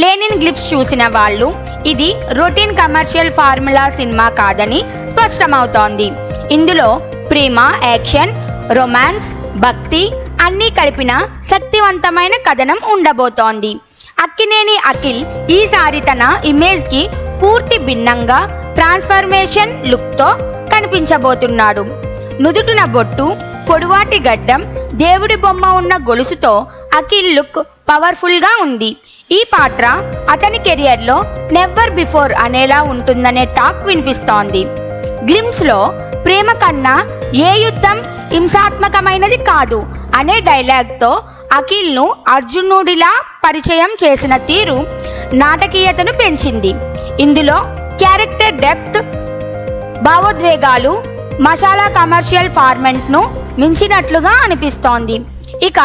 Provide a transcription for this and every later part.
Lenin glimpse చూసిన వాళ్ళు ఇది రొటీన్ కమర్షియల్ ఫార్ములా సినిమా కాదని స్పష్టమవుతోంది. ఇందులో ప్రేమ యాక్షన్ రొమాన్స్ భక్తి అన్నీ కలిపిన శక్తివంతమైన కథనం ఉండబోతోంది. అక్కినేని అఖిల్ ఈసారి తన ఇమేజ్కి పూర్తి భిన్నంగా ట్రాన్స్ఫర్మేషన్ లుక్తో కనిపించబోతున్నాడు. నుదుటిన బొట్టు పొడువాటి గడ్డం దేవుడి బొమ్మ ఉన్న గొలుసుతో అఖిల్ లుక్ పవర్ఫుల్గా ఉంది. ఈ పాత్ర అతని కెరియర్లో నెవర్ బిఫోర్ అనేలా ఉంటుందనే టాక్ వినిపిస్తోంది. గ్లిమ్స్లో ప్రేమ కన్నా ఏ యుద్ధం హింసాత్మకమైనది కాదు అనే డైలాగ్తో అఖిల్ను అర్జునుడిలా పరిచయం చేసిన తీరు నాటకీయతను పెంచింది. ఇందులో క్యారెక్టర్ డెప్త్ భావోద్వేగాలు మసాలా కమర్షియల్ ఫార్మెంట్ను మించినట్లుగా అనిపిస్తోంది. ఇక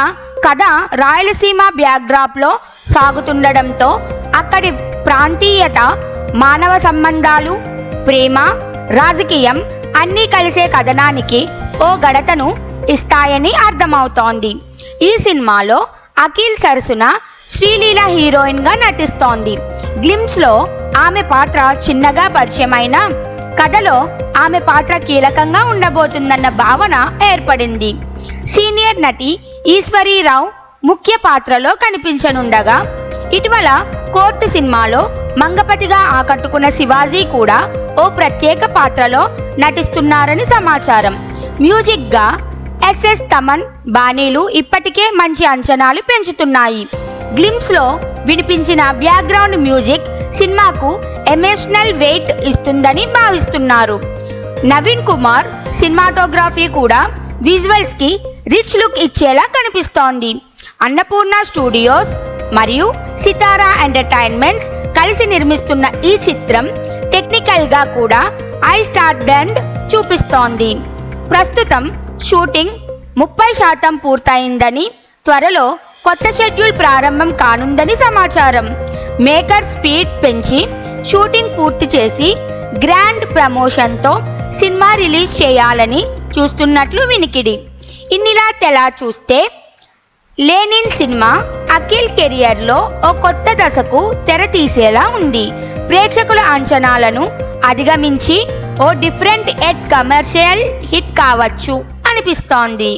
కథ రాయలసీమ బ్యాక్డ్రాప్లో సాగుతుండడంతో అక్కడి ప్రాంతీయత మానవ సంబంధాలు ప్రేమ రాజకీయం అన్నీ కలిసే కథనానికి ఓ గడతను ఇస్తాయని అర్థమవుతోంది. ఈ సినిమాలో అఖిల్ సరసున శ్రీలీల హీరోయిన్గా నటిస్తోంది. గ్లిమ్స్లో ఆమె పాత్ర చిన్నగా పరిచయమైన కథలో ఆమె పాత్ర కీలకంగా ఉండబోతుందన్న భావన ఏర్పడింది. సీనియర్ నటి ఈశ్వరీరావు ముఖ్య పాత్రలో కనిపించనుండగా ఇటీవల కోర్టు సినిమాలో మంగపతిగా ఆకట్టుకున్న శివాజీ కూడా ఓ ప్రత్యేక పాత్రలో నటిస్తున్నారని సమాచారం. మ్యూజిక్గా ఎస్ఎస్ తమన్ బాణీలు ఇప్పటికే మంచి అంచనాలు పెంచుతున్నాయి. గ్లిమ్స్లో వినిపించిన బ్యాక్గ్రౌండ్ మ్యూజిక్ సినిమాకు ఎమోషనల్ వెయిట్ ఇస్తుందని భావిస్తున్నారు. నవీన్ కుమార్ సినిమాటోగ్రఫీ కూడా విజువల్స్కి రిచ్ లుక్ ఇచ్చేలా కనిపిస్తోంది. అన్నపూర్ణ స్టూడియోస్ మరియు సితారా ఎంటర్టైన్మెంట్స్ కలిసి నిర్మిస్తున్న ఈ చిత్రం టెక్నికల్గా కూడా ఐ స్టార్డెండ్ చూపిస్తోంది. ప్రస్తుతం షూటింగ్ ముప్పై శాతం పూర్తయిందని త్వరలో కొత్త షెడ్యూల్ ప్రారంభం కానుందని సమాచారం. మేకర్ స్పీడ్ పెంచి షూటింగ్ పూర్తి చేసి గ్రాండ్ ప్రమోషన్తో సినిమా రిలీజ్ చేయాలని చూస్తున్నట్లు వినికిడి. ఇన్నిలా తెలా చూస్తే లేనిన్ సినిమా అఖిల్ కెరియర్లో ఓ కొత్త దశకు తెర తీసేలా ఉంది. ప్రేక్షకుల అంచనాలను అధిగమించి ఓ డిఫరెంట్ ఎట్ కమర్షియల్ హిట్ కావచ్చు అనిపిస్తోంది.